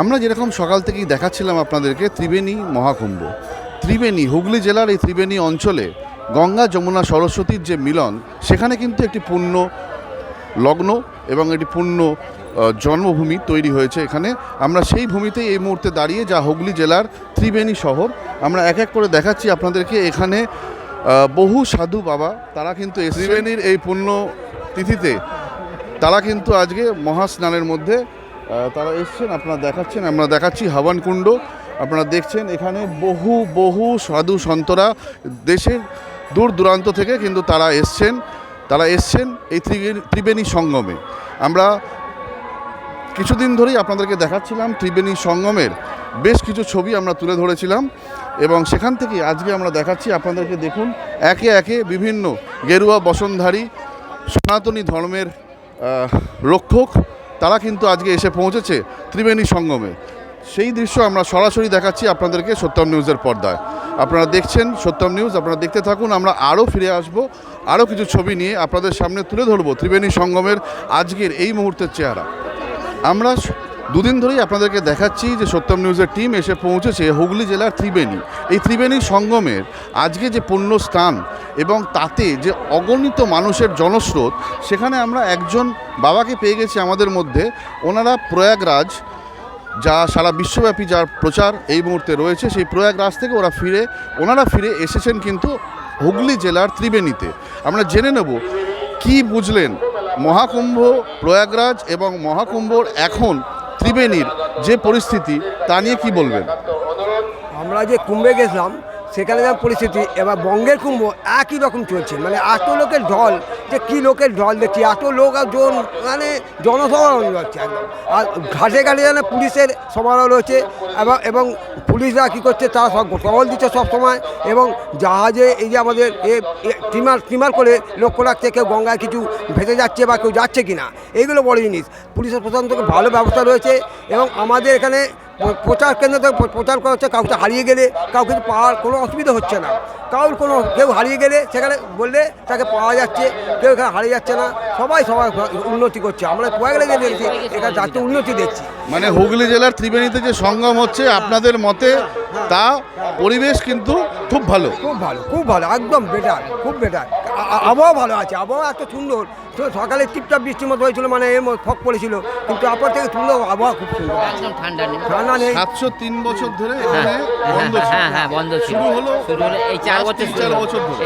আমরা যেরকম সকাল থেকেই দেখাচ্ছিলাম আপনাদেরকে ত্রিবেণী মহাকুম্ভ। ত্রিবেণী, হুগলি জেলার এই ত্রিবেণী অঞ্চলে গঙ্গা, যমুনা, সরস্বতীর যে মিলন, সেখানে কিন্তু একটি পূর্ণ লগ্ন এবং একটি পূর্ণ জন্মভূমি তৈরি হয়েছে এখানে। আমরা সেই ভূমিতেই এই মুহূর্তে দাঁড়িয়ে, যা হুগলি জেলার ত্রিবেণী শহর। আমরা এক এক করে দেখাচ্ছি আপনাদেরকে এখানে বহু সাধু বাবা, তারা কিন্তু ত্রিবেণীর এই পুণ্য তিথিতে, তারা কিন্তু আজকে মহাস্নানের মধ্যে তারা এসছেন, আপনারা দেখাচ্ছেন। আমরা দেখাচ্ছি হাওয়ান কুণ্ড। আপনারা দেখছেন এখানে বহু বহু সাধু সন্তরা দেশের দূর দূরান্ত থেকে কিন্তু তারা এসছেন। তারা এসছেন এই ত্রিবেণী সঙ্গমে। আমরা কিছুদিন ধরেই আপনাদেরকে দেখাচ্ছিলাম ত্রিবেণী সঙ্গমের বেশ কিছু ছবি আমরা তুলে ধরেছিলাম এবং সেখান থেকে আজকে আমরা দেখাচ্ছি, আপনাদেরকে দেখুন, একে একে বিভিন্ন গেরুয়া বসনধারী, সনাতনী ধর্মের রক্ষক তারা কিন্তু আজকে এসে পৌঁছেছে ত্রিবেণী সঙ্গমে। সেই দৃশ্য আমরা সরাসরি দেখাচ্ছি আপনাদেরকে সত্যম নিউজের পর্দায়। আপনারা দেখছেন সত্যম নিউজ, আপনারা দেখতে থাকুন, আমরা আরও ফিরে আসব, আরও কিছু ছবি নিয়ে আপনাদের সামনে তুলে ধরবো ত্রিবেণী সঙ্গমের আজকের এই মুহূর্তের চেহারা। আমরা দুদিন ধরেই আপনাদেরকে দেখাচ্ছি যে সত্যম নিউজের টিম এসে পৌঁছেছে হুগলি জেলার ত্রিবেণী। এই ত্রিবেণী সঙ্গমের আজকে যে পুণ্য স্থান এবং তাতে যে অগণিত মানুষের জনস্রোত, সেখানে আমরা একজন বাবাকে পেয়ে গেছি আমাদের মধ্যে। ওনারা প্রয়াগরাজ, যা সারা বিশ্বব্যাপী যার প্রচার এই মুহূর্তে রয়েছে, সেই প্রয়াগরাজ থেকে ওরা ফিরে, ওনারা ফিরে এসেছেন কিন্তু হুগলি জেলার ত্রিবেণীতে। আমরা জেনে নেব কি বুঝলেন মহাকুম্ভ, প্রয়াগরাজ এবং মহাকুম্ভর এখন ত্রিবেণীর যে পরিস্থিতি, তা নিয়ে কি বলবেন? আমরা যে কুম্ভে গেছিলাম, সেখানে যেমন পরিস্থিতি, এবার বঙ্গের কুম্ভ একই রকম চলছে। মানে এত লোকের ঢল যে কী লোকের ঢল দেখছি এত লোক আর জন মানে জনসমাগম হচ্ছে একদম। আর ঘাটে ঘাটে যেন পুলিশের সমারোহ রয়েছে, এবং এবং পুলিশরা কী করছে, তারা সব টহল দিচ্ছে সবসময় এবং জাহাজে এই যে আমাদের স্টিমার স্টিমার করে লক্ষ্য রাখছে, কেউ গঙ্গায় কিছু ভেসে যাচ্ছে বা কেউ যাচ্ছে কি না এইগুলো বড় জিনিস। পুলিশের প্রশাসন থেকে ভালো ব্যবস্থা রয়েছে, এবং আমাদের এখানে প্রচার কেন্দ্র থেকে প্রচার করা হচ্ছে কাউকে হারিয়ে গেলে কাউকে পাওয়ার কোনো অসুবিধা হচ্ছে না। কারোর কোনো কেউ হারিয়ে গেলে সেখানে বললে তাকে পাওয়া যাচ্ছে কেউ এখানে হারিয়ে যাচ্ছে না সবাই সবাই উন্নতি করছে। আমরা কয়েক লেগে দেখছি এখানে যাতে উন্নতি দেখছি। মানে হুগলি জেলার ত্রিবেণীতে যে সঙ্গম হচ্ছে আপনাদের মতে তা পরিবেশ কিন্তু খুব ভালো। খুব ভালো খুব ভালো একদম বেটার খুব বেটার। আবহাওয়া ভালো আছে আবহাওয়া এত সুন্দর সকালে টিপটাপ বৃষ্টির মতো হয়েছিল মানে ফক পড়েছিল। কিন্তু আপনার থেকে সুন্দর আবহাওয়া খুব সুন্দর। একদম ঠান্ডা নেই। ঠান্ডা নেই। সাতশো তিন বছর ধরে হ্যাঁ এখানে বন্ধ ছিল। হ্যাঁ হ্যাঁ বন্ধ ছিল। শুরু হলো শুরু হলো এই চার বছর চার।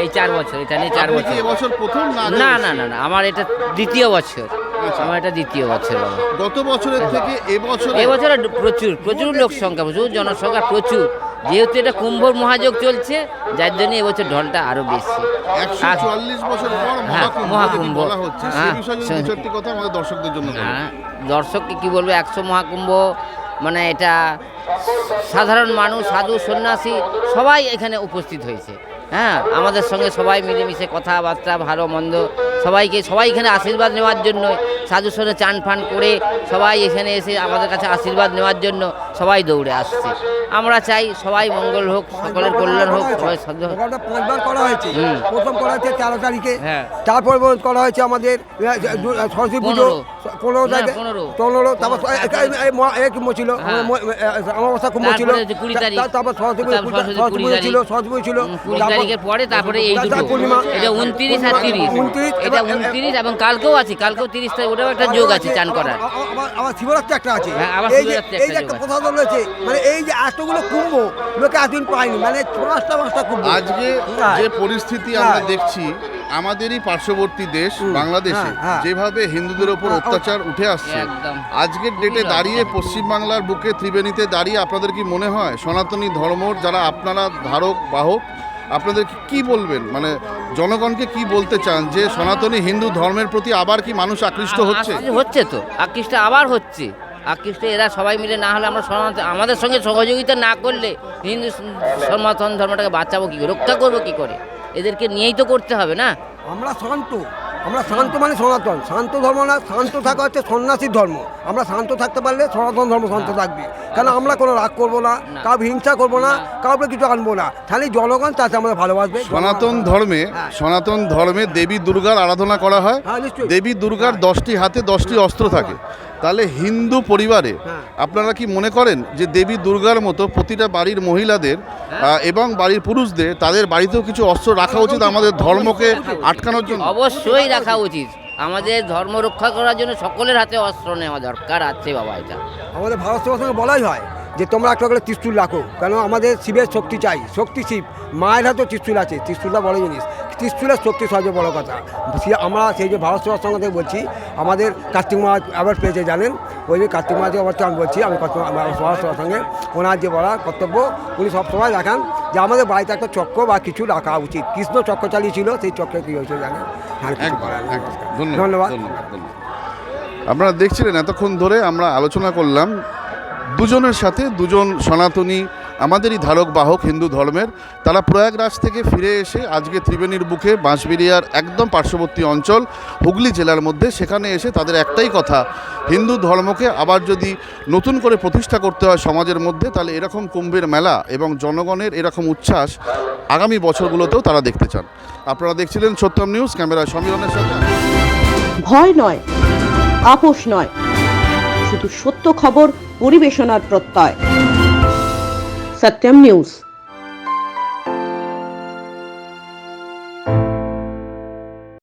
এই চার বছর এটা নিয়ে চার বছর। এবছর প্রথম না না না না আমার এটা দ্বিতীয় বছর। আচ্ছা। আমার এটা দ্বিতীয় বছর গত বছরের থেকে এবছর এই বছর প্রচুর প্রচুর লোক সংখ্যা প্রচুর জনসংখ্যা প্রচুর। যেহেতু এটা কুম্ভর মহাযোগ চলছে যার জন্য এবছর ঢলটা আরও বেশি। হ্যাঁ, মহাকুম্ভ হ্যাঁ। হ্যাঁ দর্শককে কি বলব একশো মহাকুম্ভ মানে এটা সাধারণ মানুষ সাধু সন্ন্যাসী সবাই এখানে উপস্থিত হয়েছে। হ্যাঁ আমাদের সঙ্গে সবাই মিলেমিশে কথাবার্তা ভালো মন্দ সবাইকে সবাই এখানে আশীর্বাদ নেওয়ার জন্য সাধু সঙ্গে চান ফান করে সবাই এখানে এসে আমাদের কাছে আশীর্বাদ নেওয়ার জন্য সবাই দৌড়ে আসছে। আমরা চাই সবাই মঙ্গল হোক সকলের কল্যাণ হোক পাঁচবার করা হয়েছে। প্রথম করা হয়েছে তেরো তারিখে। হ্যাঁ। তারপর করা হয়েছে আমাদের সরস্বতী পুজো। পনেরো। পনেরো তারিখে পনেরো। পনেরো তারপর ছিল। হ্যাঁ। অমাবস্যা কুম্ভ ছিল। তারপরে কুড়ি তা- তারিখ। তারপর সরস্বতী পুজো সরস্বতী পুজো ছিল সরস্বতী পুজো ছিল। কুড়ি তারিখের পরে তারপরে এই পূর্ণিমা। এটা উনত্রিশ আর তিরিশ। উনত্রিশ এটা উনত্রিশ এবং কালকেও আছে কালকেও তিরিশ তারিখ ওটাও একটা যোগ আছে চান করার আবার- শিবরাত্রি একটা আছে হ্যাঁ, আবার এই যে শিবরাত্রি এই যে একটা। প্রসাদন রয়েছে মানে এই যে এতগুলো কুম্ভ লোকে এতদিন পায়নি মানে পাঁচটা পাঁচটা কুম্ভ আজকে হ্যাঁ। যে পরিস্থিতি আমরা হ্যাঁ। দেখছি আমাদেরই পার্শ্ববর্তী দেশ বাংলাদেশে। যেভাবে হিন্দুদের ওপর হ্যাঁ, অত্যাচার উঠে আসছে আজকের ডেটে দাঁড়িয়ে পশ্চিমবাংলার বুকে ত্রিবেণীতে দাঁড়িয়ে আপনাদের কি মনে হয় সনাতনী ধর্মর যারা আপনারা ধারক বাহক আপনাদের কি- কি বলবেন? মানে জনগণকে কি বলতে চান যে সনাতনী হিন্দু ধর্মের প্রতি আবার কি মানুষ আকৃষ্ট হচ্ছে? হচ্ছে তো। আকৃষ্ট আবার হচ্ছে। আকৃষ্ট এরা সবাই মিলে না হলে আমরা সনাতন আমাদের সঙ্গে সহযোগিতা না করলে হিন্দু সনাতন ধর্মটাকে বাঁচাবো কী করে? রক্ষা করব কী করে? এদেরকে নিয়েই তো করতে হবে না? আমরা শান্ত। আমরা শান্ত মানে সনাতন। শান্ত ধর্ম না শান্ত থাকা হচ্ছে সন্ন্যাসীর ধর্ম। আমরা শান্ত থাকতে পারলে সনাতন ধর্ম শান্ত থাকবে। কেন আমরা কোনো রাগ করব না? কাউকে হিংসা করব না কাউকে কিছু আনব না। তাহলে জনগণ তাতে আমাদের ভালোবাসবে। সনাতন ধর্মে হ্যাঁ। সনাতন ধর্মে দেবী দুর্গার আরাধনা করা হয়। হ্যাঁ, দেবী দুর্গার দশটি হাতে দশটি অস্ত্র থাকে। তাহলে হিন্দু পরিবারে হ্যাঁ। আপনারা কি মনে করেন যে দেবী দুর্গার মতো প্রতিটা বাড়ির মহিলাদের। এবং বাড়ির পুরুষদের তাদের বাড়িতেও কিছু অস্ত্র রাখা উচিত আমাদের ধর্মকে আটকানোর জন্য? অবশ্যই রাখা উচিত। আমাদের ধর্ম রক্ষা করার জন্য সকলের হাতে অস্ত্র নেওয়া দরকার আছে বাবা এটা। আমাদের ভারত সঙ্গে বলাই হয় যে তোমরা একটা করে ত্রিশুল রাখো, কেন আমাদের শিবের শক্তি চাই, শক্তি শিব, মায়ের হাতেও ত্রিশুল আছে, ত্রিশুলটা বড় জিনিস, ত্রিশুলের শক্তি সবচেয়ে বড় কথা। আমরা সেই যে ভারত সেবার সঙ্গে থেকে বলছি, আমাদের কার্তিক মাস অ্যাওয়ার্ড পেয়েছে, জানেন? ওই যে কার্তিক মাসে অবশ্যই আমি বলছি, আমি ভারত সেবার সঙ্গে ওনার যে বলা কর্তব্য, উনি সবসময় দেখান যে আমাদের বাড়িতে একটা চক্র বা কিছু রাখা উচিত কৃষ্ণ চক্র চালিয়েছিল সেই চক্রে কি হয়েছে জানেন কিছু করার নেই। ধন্যবাদ। আপনারা দেখছিলেন এতক্ষণ ধরে আমরা আলোচনা করলাম দুজনের সাথে দুজন সনাতনী আমাদেরই ধারক বাহক হিন্দু ধর্মের, তারা প্রয়াগরাজ থেকে ফিরে এসে আজকে ত্রিবেণীর বুকে বাঁশবেরিয়ার একদম পার্শ্ববর্তী অঞ্চল হুগলি জেলার মধ্যে, সেখানে এসে তাদের একটাই কথা, হিন্দু ধর্মকে আবার যদি নতুন করে প্রতিষ্ঠা করতে হয় সমাজের মধ্যে, তাহলে এরকম কুম্ভের মেলা এবং জনগণের এরকম উচ্ছ্বাস আগামী বছরগুলোতেও তারা দেখতে চান। আপনারা দেখছিলেন সত্যম নিউজ ক্যামেরায় সমীরণের সাথে। ভয় নয়, আপোষ নয়, শুধু সত্য খবর পরিবেশনার প্রত্যয়। সত্যম নিউজ